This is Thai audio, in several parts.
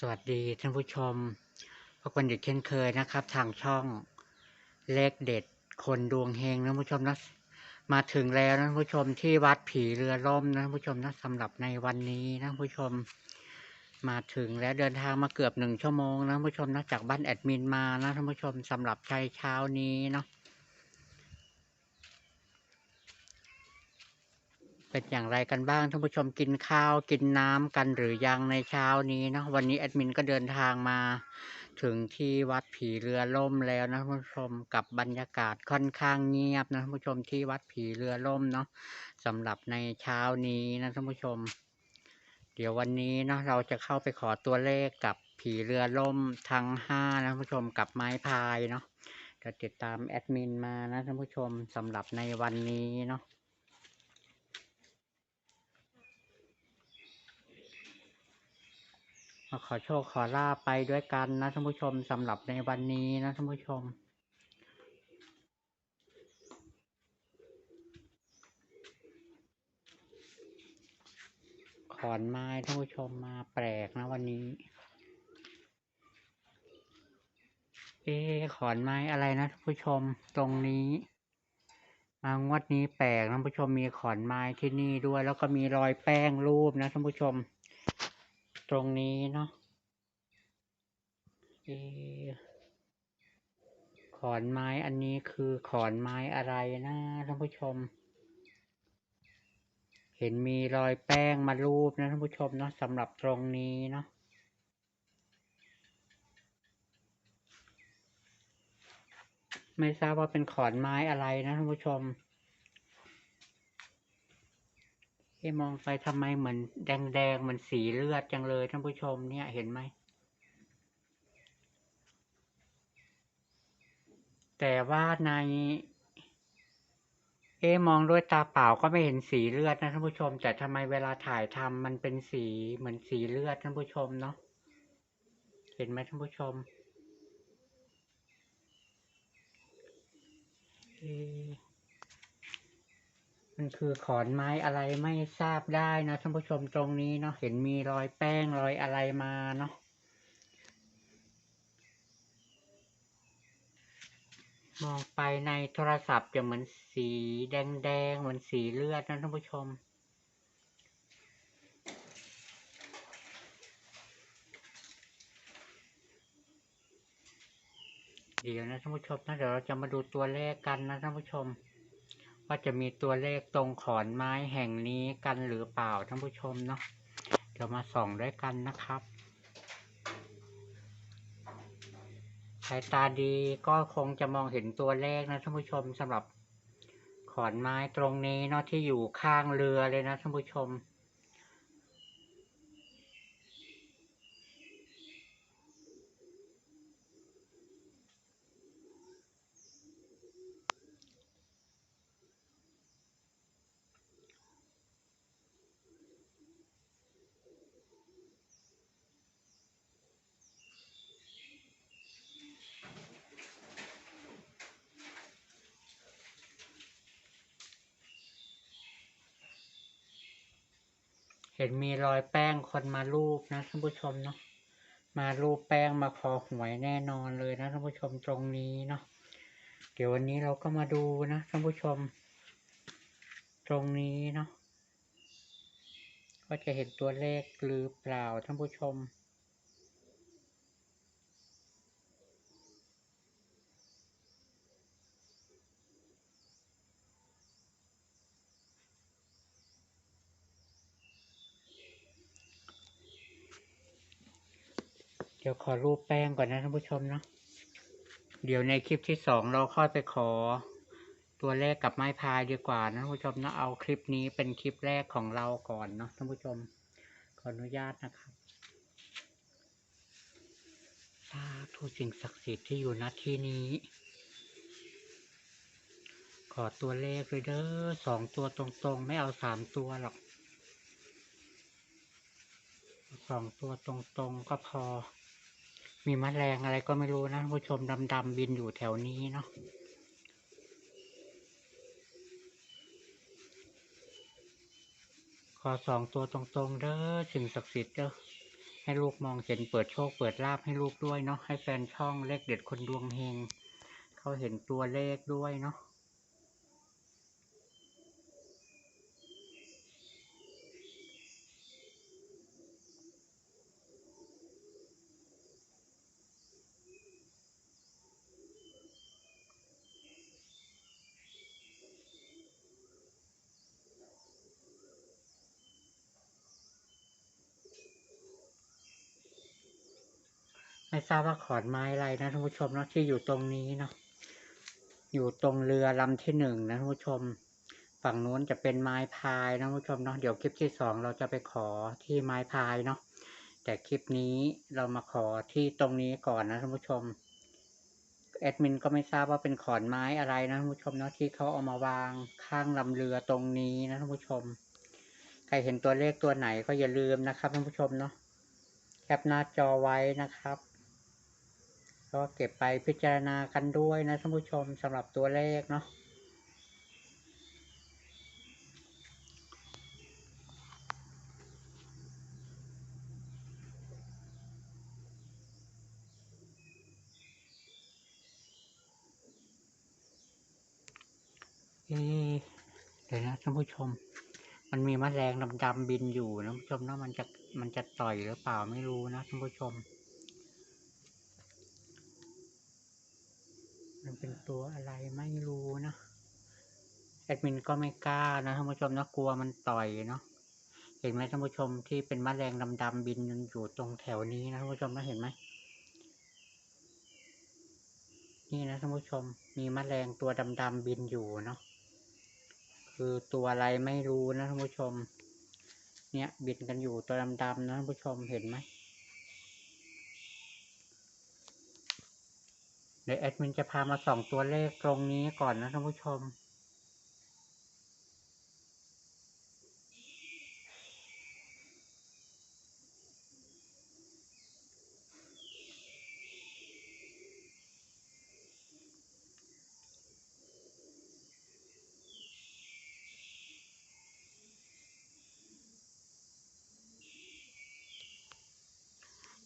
สวัสดีท่านผู้ชมพบกันอีกเช่นเคยนะครับ ทางช่องเลขเด็ดคนดวงเฮงนะผู้ชมนะมาถึงแล้วนะผู้ชมที่วัดผีเรือล่มนะผู้ชมนะสำหรับในวันนี้นะผู้ชม มาถึงแล้วเดินทางมาเกือบหนึ่งชั่วโมงนะผู้ชมนะจากบ้านแอดมินมานะท่านผู้ชมสำหรับใช้เช้านี้เนาะ เป็นอย่างไรกันบ้างท่านผู้ชมกินข้าวกินน้ำกันหรือยังในเช้านี้นะวันนี้แอดมินก็เดินทางมาถึงที่วัดผีเรือล่มแล้วนะท่านผู้ชมกับบรรยากาศค่อนข้างเงียบนะท่านผู้ชมที่วัดผีเรือล่มเนาะสำหรับในเช้านี้นะท่านผู้ชม เดี๋ยววันนี้เนาะเราจะเข้าไปขอตัวเลขกับผีเรือล่มทั้งห้านะท่านผู้ชมกับไม้พายเนาะเดี๋ยวติดตามแอดมินมานะท่านผู้ชมสำหรับในวันนี้เนาะ มา ขอโชคขอลาบไปด้วยกันนะท่านผู้ชมสำหรับในวันนี้นะท่านผู้ชมขอนไม้ท่านผู้ชมมาแปลกนะวันนี้ เอ๊ขอนไม้อะไรนะท่านผู้ชมตรงนี้มางวดนี้แปลกท่านผู้ชมมีขอนไม้ที่นี่ด้วย แล้วก็มีรอยแป้งรูปนะท่านผู้ชม ตรงนี้เนาะขอนไม้อันนี้คือขอนไม้อะไรนะท่านผู้ชม เห็นมีรอยแป้งมารูปนะท่านผู้ชมเนาะสำหรับตรงนี้เนาะไม่ทราบว่าเป็นขอนไม้อะไรนะท่านผู้ชม เอ๊ะมองไปทำไมเหมือนแดงๆเหมือนสีเลือดจังเลยท่านผู้ชมเนี่ยเห็นไหม แต่ว่าใน เอมองด้วยตาเปล่าก็ไม่เห็นสีเลือดนะท่านผู้ชม แต่ทำไมเวลาถ่ายทำมันเป็นสีเหมือนสีเลือดท่านผู้ชมเนาะเห็นไหมท่านผู้ชมเอ มันคือขอนไม้อะไรไม่ทราบได้นะท่านผู้ชมตรงนี้เนาะเห็นมีรอยแป้งรอยอะไรมาเนาะมองไปในโทรศัพท์จะเหมือนสีแดงๆเหมือนสีเลือดนะท่านผู้ชม เดี๋ยวนะท่านผู้ชมนะเดี๋ยวเราจะมาดูตัวเลขกันนะท่านผู้ชม ว่าจะมีตัวเลขตรงขอนไม้แห่งนี้กันหรือเปล่าท่านผู้ชมเนาะเดี๋ยวมาส่องด้วยกันนะครับสายตาดีก็คงจะมองเห็นตัวเลขนะท่านผู้ชมสำหรับขอนไม้ตรงนี้เนาะที่อยู่ข้างเรือเลยนะท่านผู้ชม เห็นมีรอยแป้งคนมารูปนะท่านผู้ชมเนาะมารูปแป้งมาขอหวยแน่นอนเลยนะท่านผู้ชมตรงนี้เนาะเดี๋ยววันนี้เราก็มาดูนะท่านผู้ชม ตรงนี้เนาะก็จะเห็นตัวเลขหรือเปล่าท่านผู้ชม ดี๋ยวขอรูปแป้งก่อนนะท่านผู้ชมเนาะเดี๋ยวในคลิปที่สองเราค่อยไปขอ ตัวเลขกับไม้พายดีกว่านะท่านผู้ชมนะเอาคลิปนี้เป็นคลิปแรกของเราก่อนเนาะท่านผู้ชม ขออนุญาตนะครับสาธุสิ่งศักดิ์สิทธิ์ที่อยู่ณที่นี้ ขอตัวเลขเลยเด้อสองตัวตรงๆ ไม่เอาสามตัวหรอกสองตัวตรงๆก็พอ มีมแมลงอะไรก็ไม่รู้นะผู้ชมดำๆบินอยู่แถวนี้เนาะขอสองตัวตรงๆ เด้อสิ่งศักดิ์สิทธิ์เด้อให้ลูกมองเห็นเปิดโชคเปิดลาบให้ลูกด้วยเนาะให้แฟนช่องเลขเด็ดคนดวงเฮงเขาเห็นตัวเลขด้วยเนาะ ไม่ทราบว่าขอนไม้อะไรนะท่านผู้ชมเนาะที่อยู่ตรงนี้เนาะอยู่ตรงเรือลำที่หนึ่งนะท่านผู้ชม ฝั่งนู้นจะเป็นไม้พายนะท่านผู้ชมเนาะเดี๋ยวคลิปที่สองเราจะไปขอที่ไม้พายเนาะแต่คลิปนี้เรามาขอที่ตรงนี้ก่อนนะท่านผู้ชมแอดมินก็ไม่ทราบว่าเป็นขอนไม้อะไรนะท่านผู้ชมเนาะที่เขาเอามาวางข้างลำเรือตรงนี้นะท่านผู้ชม ใครเห็นตัวเลขตัวไหนก็อย่าลืมนะครับท่านผู้ชมเนาะแคปหน้าจอไว้นะครับ ก็เก็บไปพิจารณากันด้วยนะท่านผู้ชมสำหรับตัวเลขเนาะเอ๊ะเดี๋ยวนะท่านผู้ชม มันมีมแมลงดำๆบินอยู่นะท่านผู้ชมนะมันจะมันจะต่อยหรือเปล่าไม่รู้นะท่านผู้ชม มันเป็น ตัวอะไรไม่รู้นะแอดมินก็ไม่กล้านะท่านผู้ชมนะกลัวมันต่อยเนาะเห็นไหมท่านผู้ชมที่เป็นมแมลงดำๆบินอยู่ตรงแถวนี้นะท่านผู้ชมนะเห็นไหมนี่นะท่านผู้ชมมีมแมลงตัวดำๆบินอยู่เนาะคือตัวอะไรไม่รู้นะท่านผู้ชม เนี่ยบินกันอยู่ตัวดำๆนะท่านผู้ชมเห็นไหม เดี๋ยวแอดมินจะพามาส่องตัวเลขตรงนี้ก่อนนะท่านผู้ชม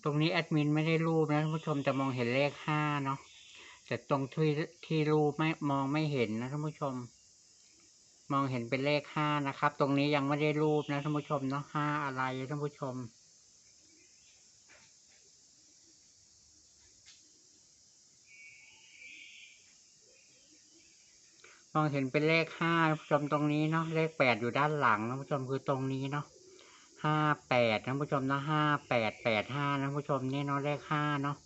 ตรงนี้แอดมินไม่ได้รูปนะท่านผู้ชมจะมองเห็นเลขห้าเนาะ แต่ตรงที่ที่รูปไม่มองไม่เห็นนะท่านผู้ชม มองเห็นเป็นเลขห้านะครับ ตรงนี้ยังไม่ได้รูปนะท่านผู้ชมเนาะห้าอะไรท่านผู้ชมมองเห็นเป็นเลขห้าท่านผู้ชมตรงนี้เนาะเลขแปดอยู่ด้านหลังท่านผู้ชมคือตรงนี้เนาะห้าแปดท่านผู้ชมเนาะห้าแปดแปดห้าท่านผู้ชมนี่เนาะเลขห้าเนาะ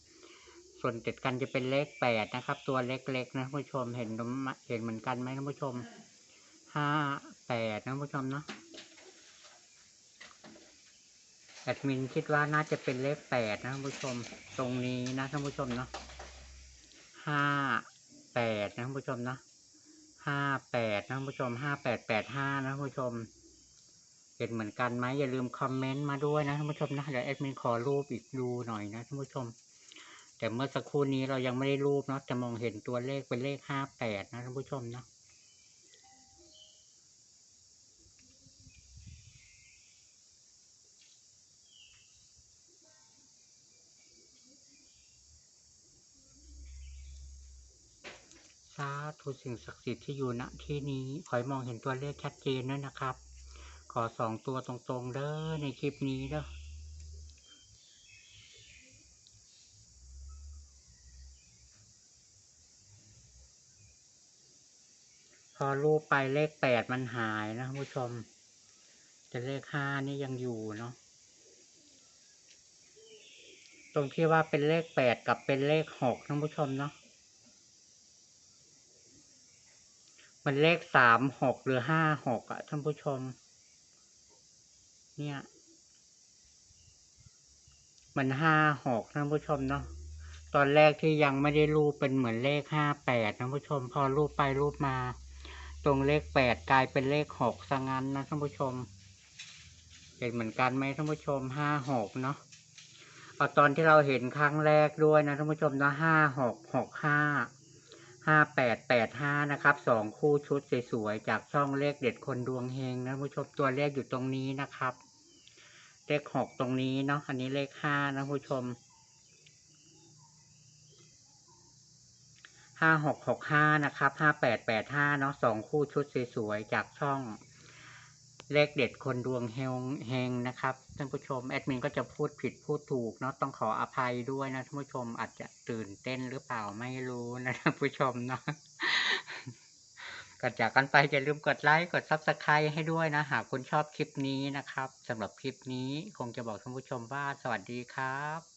ส่วนติดกันจะเป็นเลขแปดนะครับ ตัวเล็กๆนะผู้ชมเห็นเห็นเหมือนกันไหมท่านผู้ชมห้าแปดท่านผู้ชมเนาะแอดมินคิดว่าน่าจะเป็นเลขแปดนะท่านผู้ชม ตรงนี้นะท่านผู้ชมเนาะห้าแปดนะท่านผู้ชมเนาะห้าแปดนะท่านผู้ชมห้าแปดแปดห้านะท่านผู้ชมเห็นเหมือนกันไหมอย่าลืมคอมเมนต์มาด้วยนะท่านผู้ชมนะเดี๋ยวแอดมินขอรูปอีกดูหน่อยนะท่านผู้ชม แต่เมื่อสักครู่นี้เรายังไม่ได้รูปเนาะจะมองเห็นตัวเลขเป็นเลขห้าแปดนะท่านผู้ชมเนาะสาธุสิ่งศักดิ์สิทธิ์ที่อยู่ณที่นี้ขอให้มองเห็นตัวเลขชัดเจนด้วยนะครับ ขอสองตัวตรงๆเด้อในคลิปนี้เด้อ อรูปไปเลขแปดมันหายนะท่านผู้ชม แต่เลขห้านี่ยังอยู่เนาะตรงที่ว่าเป็นเลขแปดกับเป็นเลขหกท่านผู้ชมเนาะมันเลขสามหกหรือห้าหกอะท่านผู้ชม เนี่ย มันห้าหกท่านผู้ชมเนาะตอนแรกที่ยังไม่ได้รูปเป็นเหมือนเลขห้าแปดท่านผู้ชม พอรูปไปรูปมา ตรงเลขแปดกลายเป็นเลขหกซะงั้นนะท่านผู้ชม เห็นเหมือนกันไหมท่านผู้ชมห้าหกเนาะเอาตอนที่เราเห็นครั้งแรกด้วยนะท่านผู้ชมนะห้าหกหกห้าห้าแปดแปดห้านะครับสองคู่ชุดสวยๆจากช่องเลขเด็ดคนดวงเฮงนะท่านผู้ชมตัวเลขอยู่ตรงนี้นะครับ เลขหกตรงนี้เนาะอันนี้เลขห้านะผู้ชม ห้าหกหกห้านะครับห้าแปดแปดห้าเนาะสองคู่ชุดสวยๆจากช่องเลขเด็ดคนดวงเฮงเฮงนะครับท่านผู้ชมแอดมินก็จะพูดผิดพูดถูกเนาะต้องขออภัยด้วยนะท่านผู้ชมอาจจะตื่นเต้นหรือเปล่าไม่รู้นะท่านผู้ชมเนาะก่อนจากกันไปอย่าลืมกดไลค์กดซับสไครต์ให้ด้วยนะหากคุณชอบคลิปนี้นะครับสำหรับคลิปนี้คงจะบอกท่านผู้ชมว่าสวัสดีครับ